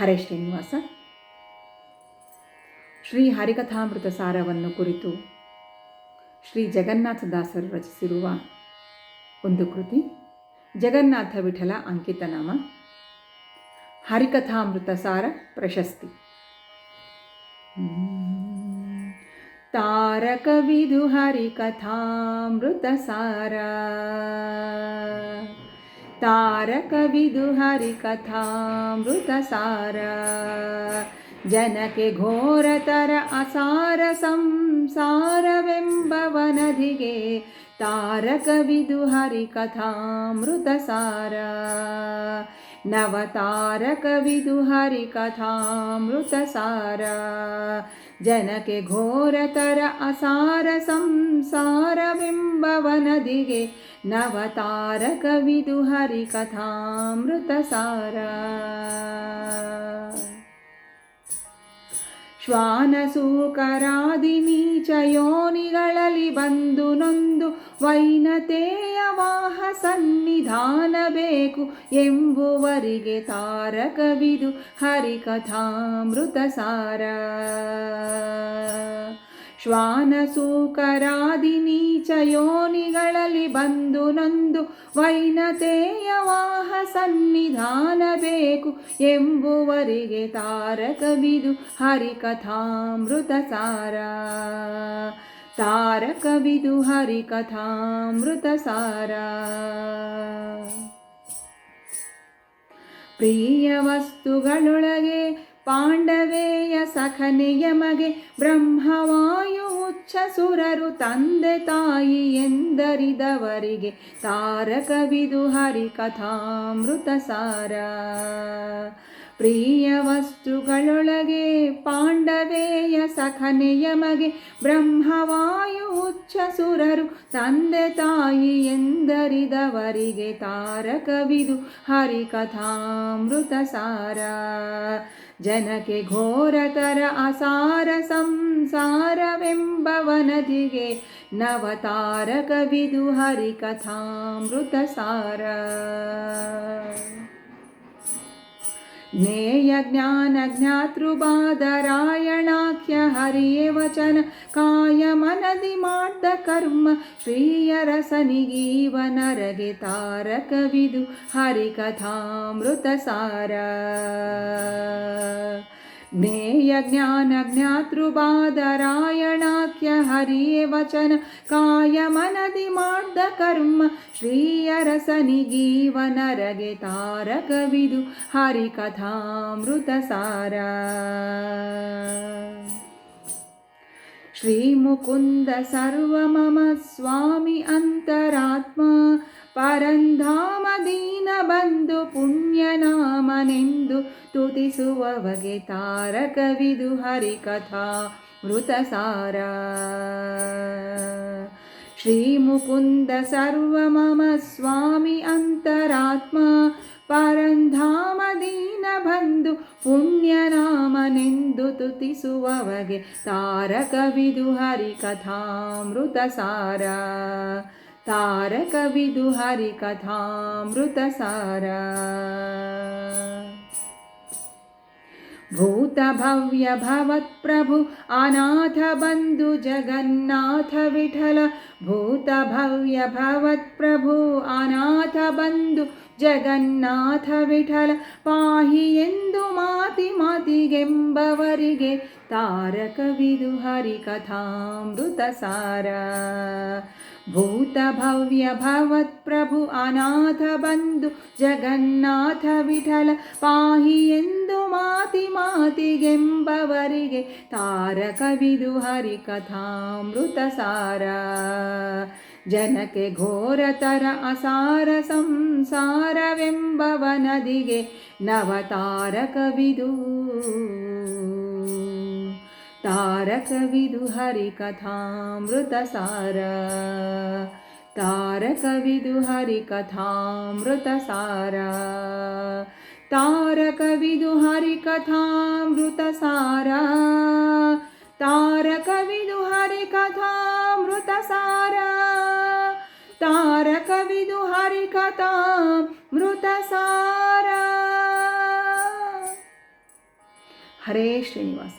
ಹರೇ ಶ್ರೀನಿವಾಸ. ಶ್ರೀ ಹರಿಕಥಾಮೃತ ಸಾರವನ್ನು ಕುರಿತು ಶ್ರೀ ಜಗನ್ನಾಥದಾಸರು ರಚಿಸಿರುವ ಒಂದು ಕೃತಿ, ಜಗನ್ನಾಥ ವಿಠಲ ಅಂಕಿತನಾಮ ಹರಿಕಥಾಮೃತ ಸಾರ ಪ್ರಶಸ್ತಿ. ತಾರಕವಿದು ಹರಿಕಥಾಮೃತ ಸಾರ ತಾರಕವಿದು ಹರಿಕಥಾಮೃತ ಸಾರ ಜನಕ್ಕೆ ಘೋರತರ ಅಸಾರ ಸಂಸಾರವೆಂಬವನದಿಗೆ ತಾರಕವಿದು ಹರಿಕಥಾಮೃತ नवतारकविदुहरिकथामृतसार। जनके घोरतर असार संसारबिम्बवनदिगे नवतारकविदुहरिकथामृतसार। श्वानसूकरादिनीचयो ಬಂದು ನೊಂದು ವೈನತೆಯ ವಾಹ ಸನ್ನಿಧಾನ ಬೇಕು ಎಂಬುವರಿಗೆ ತಾರಕವಿದು ಹರಿಕಥಾಮೃತ ಸಾರ ಶ್ವಾನಸೂಕರಾದಿ ನೀಚ ಯೋನಿಗಳಲ್ಲಿ ಬಂದು ನೊಂದು ವೈನತೆಯ ವಾಹ ಸನ್ನಿಧಾನ ಬೇಕು ಎಂಬುವರಿಗೆ ತಾರಕವಿದು ಹರಿಕಥಾಮೃತ ಸಾರ ತಾರಕವಿದು ಹರಿಕಥಾಮೃತ ಸಾರ ಪ್ರಿಯ ವಸ್ತುಗಳೊಳಗೆ ಪಾಂಡವೇಯ ಸಖನೆಯ ಮಗೆ ಬ್ರಹ್ಮವಾಯು ಉಚ್ಚ ಸುರರು ತಂದೆ ತಾಯಿ ಎಂದರಿದವರಿಗೆ ತಾರಕವಿದು ಹರಿಕಥಾಮೃತ ಸಾರ ಪ್ರಿಯ ವಸ್ತುಗಳೊಳಗೆ ಪಾಂಡವೇಯ ಸಖನೆಯಮಗೆ ಬ್ರಹ್ಮವಾಯು ಉಚ್ಚ ಸುರರು, ತಂದೆ ತಾಯಿ ಎಂದರಿದವರಿಗೆ ತಾರಕವಿದು ಹರಿಕಥಾಮೃತ ಸಾರ ಜನಕ್ಕೆ ಘೋರತರ ಅಸಾರ ಸಂಸಾರವೆಂಬವನದಿಗೆ ನವತಾರಕವಿದು ಹರಿಕಥಾಮೃತ ಸಾರ ज्ञेयज्ञान हरिये वचन कायमनधि मार्दकर्म प्रियरसनिगीवनगे तारकविु हरिकथामृतसार। ज्ञेयज्ञानज्ञातृबादरायणाख्य हरिवचन कायमनधि मार्धकर्म श्रीयरसनिगीवनरे तारकविु हरिकथामृतसार। श्रीमुकुन्द सर्वमस्वामी अन्तरात्मा परन्धाम दीनबन्धु पुण्यनामने ಮಾಡ್ದ ಕರ್ಮ ಶ್ರೀಯ ರಸನಿಗೀವನರಗೆ ತಾರಕವಿದು ಹರಿಕಥಾಮೃತ ಸಾರ ಶ್ರೀಮುಕುಂದ ಸರ್ವ ಮಮ ಸ್ವಾಮಿ ಅಂತರಾತ್ಮ ಪರಂಧಾಮ ದೀನ ಬಂದು ಪುಣ್ಯನಾಮನೆಂದು ತುತಿಸುವವಗೆ ತಾರಕವಿದು ಹರಿಕಥಾ ಮೃತಸಾರ भूत भव्य प्रभु अनाथ बंधु जगन्नाथ विठल भूत भव्य भवत् प्रभु अनाथ बंधु ಜಗನ್ನಾಥ ವಿಠಲ ಭೂತ ಭವ್ಯ ಭವತ್ಪ್ರಭು ಅನಾಥ ಬಂಧು ಜಗನ್ನಾಥ ವಿಠಲ ಪಾಹಿ ಎಂದು ಮಾತಿ ಮಾತಿಗೆಂಬವರಿಗೆ ತಾರಕವಿದು ಹರಿಕಥಾಮೃತ ಸಾರ ಭೂತ ಭವ್ಯ ಭವತ್ಪ್ರಭು ಅನಾಥ ಬಂಧು ಜಗನ್ನಾಥ ವಿಠಲ ಪಾಹಿ ಎಂದು ಮಾತಿ ಮಾತಿಗೆಂಬವರಿಗೆ ತಾರಕವಿದು ಹರಿಕಥಾಮೃತ ಸಾರ ಜನಕ್ಕೆ ಘೋರತರ ಅಸಾರ ಸಂಸಾರವೆಂಬವನದಿಗೆ ನವತಾರಕವಿದು ತಾರಕವಿದು ಹರಿಕಥಾಮೃತ ಸಾರ ತಾರಕವಿದು ಹರಿಕಥಾಮೃತ ಸಾರ ತಾರಕವಿದು ಹರಿಕಥಾಮೃತ ಸಾರ ತಾರಕವಿದು ಹರಿಕಥಾ ಮೃತಸಾರ ಹರೇ ಶ್ರೀನಿವಾಸ.